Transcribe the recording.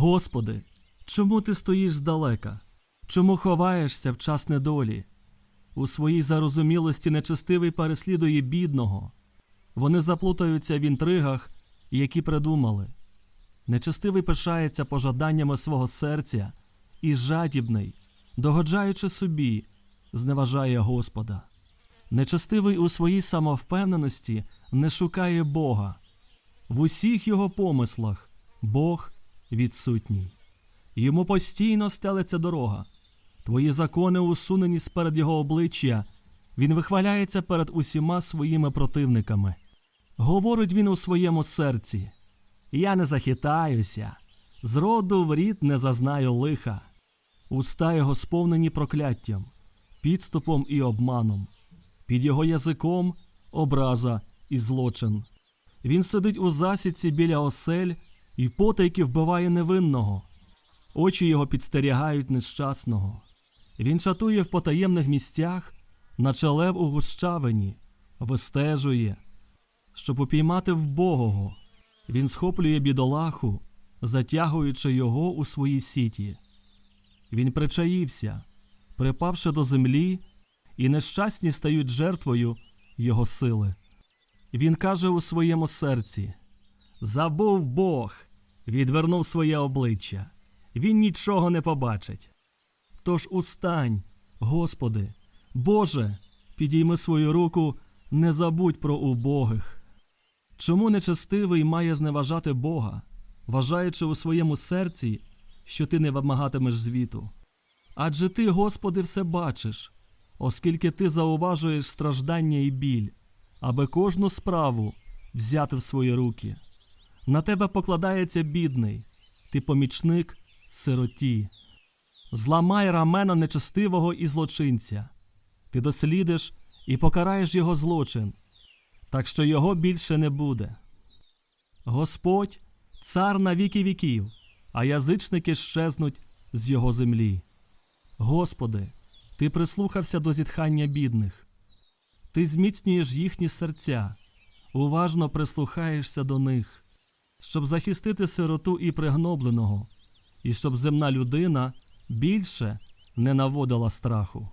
Господи, чому ти стоїш здалека? Чому ховаєшся в час недолі? У своїй зарозумілості нечестивий переслідує бідного. Вони заплутаються в інтригах, які придумали. Нечестивий пишається пожаданнями свого серця і жадібний, догоджаючи собі, зневажає Господа. Нечестивий у своїй самовпевненості не шукає Бога. В усіх його помислах Бог відсутній. Йому постійно стелиться дорога. Твої закони усунені сперед його обличчя. Він вихваляється перед усіма своїми противниками. Говорить він у своєму серці: Я не захитаюся, зроду в рід не зазнаю лиха. Уста його сповнені прокляттям, підступом і обманом. Під його язиком образа і злочин. Він сидить у засідці біля осель і потайки вбиває невинного. Очі його підстерігають нещасного. Він чатує в потаємних місцях, наче лев у гущавині, вистежує, щоб упіймати вбогого. Він схоплює бідолаху, затягуючи його у свої сіті. Він причаївся, припавши до землі, і нещасні стають жертвою його сили. Він каже у своєму серці: Забув Бог, відвернув своє обличчя, він нічого не побачить. Тож устань, Господи, Боже, підійми свою руку, не забудь про убогих. Чому нечестивий має зневажати Бога, вважаючи у своєму серці, що ти не вимагатимеш звіту? Адже ти, Господи, все бачиш, оскільки ти зауважуєш страждання і біль, аби кожну справу взяти в свої руки. На тебе покладається бідний, ти помічник сироті. Зламай рамена нечестивого і злочинця. Ти дослідиш і покараєш його злочин, так що його більше не буде. Господь цар на віки віків, а язичники щезнуть з його землі. Господи, ти прислухався до зітхання бідних, ти зміцнюєш їхні серця, уважно прислухаєшся до них, щоб захистити сироту і пригнобленого, і щоб земна людина більше не наводила страху.